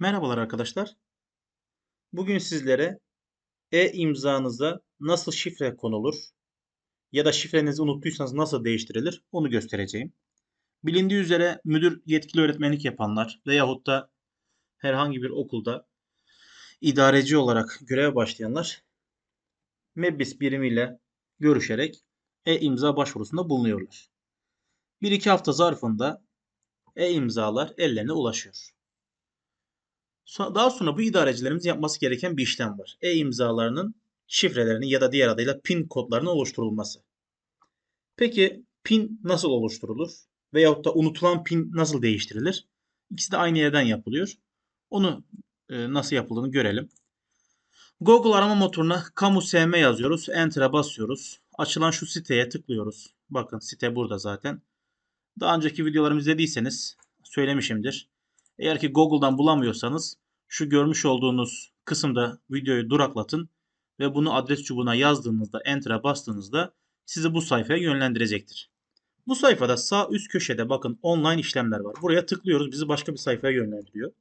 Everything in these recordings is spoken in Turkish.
Merhabalar arkadaşlar. Bugün sizlere e-imzanıza nasıl şifre konulur ya da şifrenizi unuttuysanız nasıl değiştirilir onu göstereceğim. Bilindiği üzere müdür yetkili öğretmenlik yapanlar veyahut da herhangi bir okulda idareci olarak göreve başlayanlar MEBBİS birimiyle görüşerek e-imza başvurusunda bulunuyorlar. 1-2 hafta zarfında e-imzalar ellerine ulaşıyor. Daha sonra bu idarecilerimiz yapması gereken bir işlem var. E-imzalarının şifrelerinin ya da diğer adıyla PIN kodlarının oluşturulması. Peki PIN nasıl oluşturulur? Veyahut da unutulan PIN nasıl değiştirilir? İkisi de aynı yerden yapılıyor. Onu e, nasıl yapıldığını görelim. Google arama motoruna kamu SM yazıyoruz. Enter'a basıyoruz. Açılan şu siteye tıklıyoruz. Bakın site burada zaten. Daha önceki videolarımı izlediyseniz söylemişimdir. Eğer ki Google'dan bulamıyorsanız şu görmüş olduğunuz kısımda videoyu duraklatın ve bunu adres çubuğuna yazdığınızda Enter'a bastığınızda sizi bu sayfaya yönlendirecektir. Bu sayfada sağ üst köşede bakın online işlemler var. Buraya tıklıyoruz bizi başka bir sayfaya yönlendiriyor.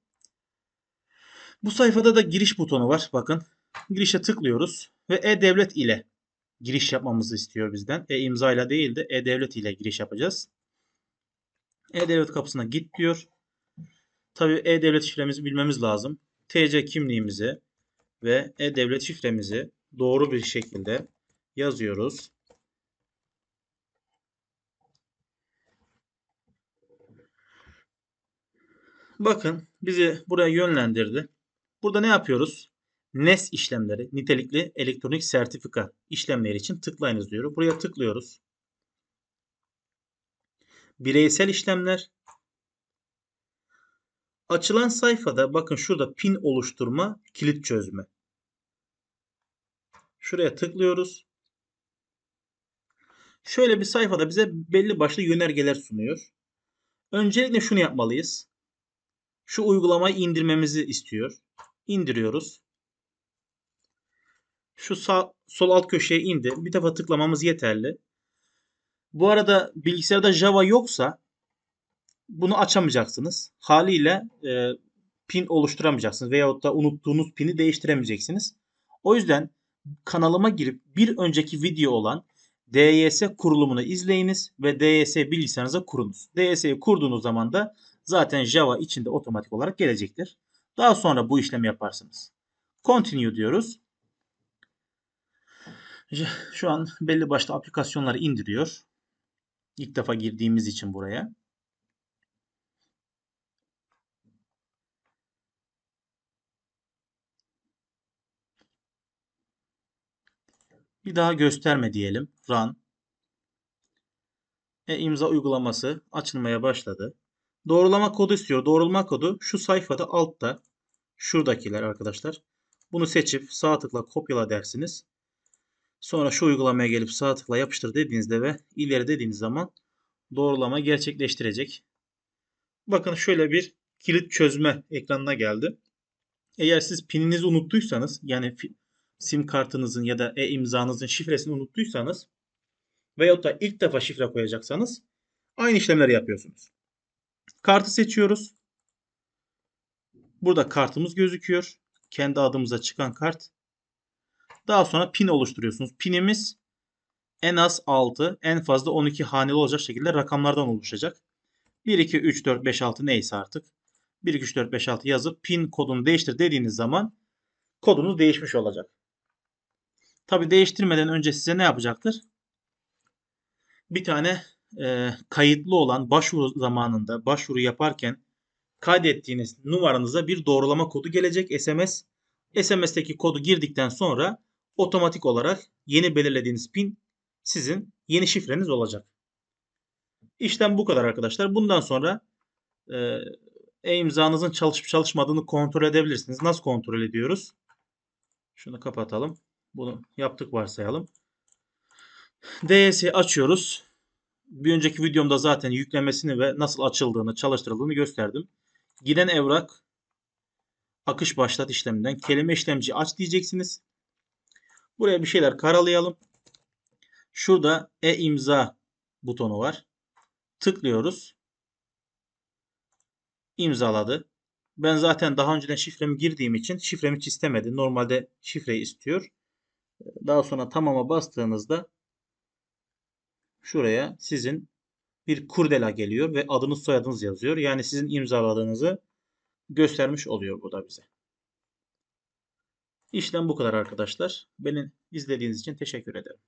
Bu sayfada da giriş butonu var. Bakın girişe tıklıyoruz ve e-devlet ile giriş yapmamızı istiyor bizden. E-imza ile değil de e-devlet ile giriş yapacağız. E-devlet kapısına git diyor. Tabii e-devlet şifremizi bilmemiz lazım. TC kimliğimizi ve e-devlet şifremizi doğru bir şekilde yazıyoruz. Bakın bizi buraya yönlendirdi. Burada ne yapıyoruz? NES işlemleri, nitelikli elektronik sertifika işlemleri için tıklayınız diyor. Buraya tıklıyoruz. Bireysel işlemler. Açılan sayfada bakın şurada pin oluşturma, kilit çözme. Şuraya tıklıyoruz. Şöyle bir sayfada bize belli başlı yönergeler sunuyor. Öncelikle şunu yapmalıyız. Şu uygulamayı indirmemizi istiyor. İndiriyoruz. Şu sağ, sol alt köşeye indi. Bir defa tıklamamız yeterli. Bu arada bilgisayarda Java yoksa bunu açamayacaksınız. Haliyle e, pin oluşturamayacaksınız veyahut da unuttuğunuz pini değiştiremeyeceksiniz. O yüzden kanalıma girip bir önceki video olan DYS kurulumunu izleyiniz ve DYS bilgisayarınıza kurunuz. DYS'yi kurduğunuz zaman da zaten Java içinde otomatik olarak gelecektir. Daha sonra bu işlemi yaparsınız. Continue diyoruz. Şu an belli başlı aplikasyonları indiriyor. İlk defa girdiğimiz için buraya. Bir daha gösterme diyelim. Run. E imza uygulaması açılmaya başladı. Doğrulama kodu istiyor. Doğrulama kodu şu sayfada altta. Şuradakiler arkadaşlar. Bunu seçip sağ tıkla kopyala dersiniz. Sonra şu uygulamaya gelip sağ tıkla yapıştır dediğinizde ve ileri dediğiniz zaman doğrulama gerçekleştirecek. Bakın şöyle bir kilit çözme ekranına geldi. Eğer siz pininizi unuttuysanız yani sim kartınızın ya da e-imzanızın şifresini unuttuysanız veyahut da ilk defa şifre koyacaksanız aynı işlemleri yapıyorsunuz. Kartı seçiyoruz. Burada kartımız gözüküyor. Kendi adımıza çıkan kart. Daha sonra pin oluşturuyorsunuz. Pinimiz en az 6, en fazla 12 haneli olacak şekilde rakamlardan oluşacak. 1, 2, 3, 4, 5, 6 neyse artık. 1, 2, 3, 4, 5, 6 yazıp pin kodunu değiştir dediğiniz zaman kodunuz değişmiş olacak. Tabi değiştirmeden önce size ne yapacaktır? Bir tane e, kayıtlı olan başvuru zamanında başvuru yaparken kaydettiğiniz numaranıza bir doğrulama kodu gelecek SMS. SMS'teki kodu girdikten sonra otomatik olarak yeni belirlediğiniz pin sizin yeni şifreniz olacak. İşlem bu kadar arkadaşlar. Bundan sonra e-imzanızın çalışıp çalışmadığını kontrol edebilirsiniz. Nasıl kontrol ediyoruz? Şunu kapatalım. Bunu yaptık varsayalım. DS'yi açıyoruz. Bir önceki videomda zaten yüklemesini ve nasıl açıldığını, çalıştırıldığını gösterdim. Giden evrak akış başlat işleminden kelime işlemci aç diyeceksiniz. Buraya bir şeyler karalayalım. Şurada e-imza butonu var. Tıklıyoruz. İmzaladı. Ben zaten daha önceden şifremi girdiğim için şifremi hiç istemedi. Normalde şifreyi istiyor. Daha sonra tamama bastığınızda şuraya sizin bir kurdela geliyor ve adınız soyadınız yazıyor. Yani sizin imzaladığınızı göstermiş oluyor bu da bize. İşlem bu kadar arkadaşlar. Beni izlediğiniz için teşekkür ederim.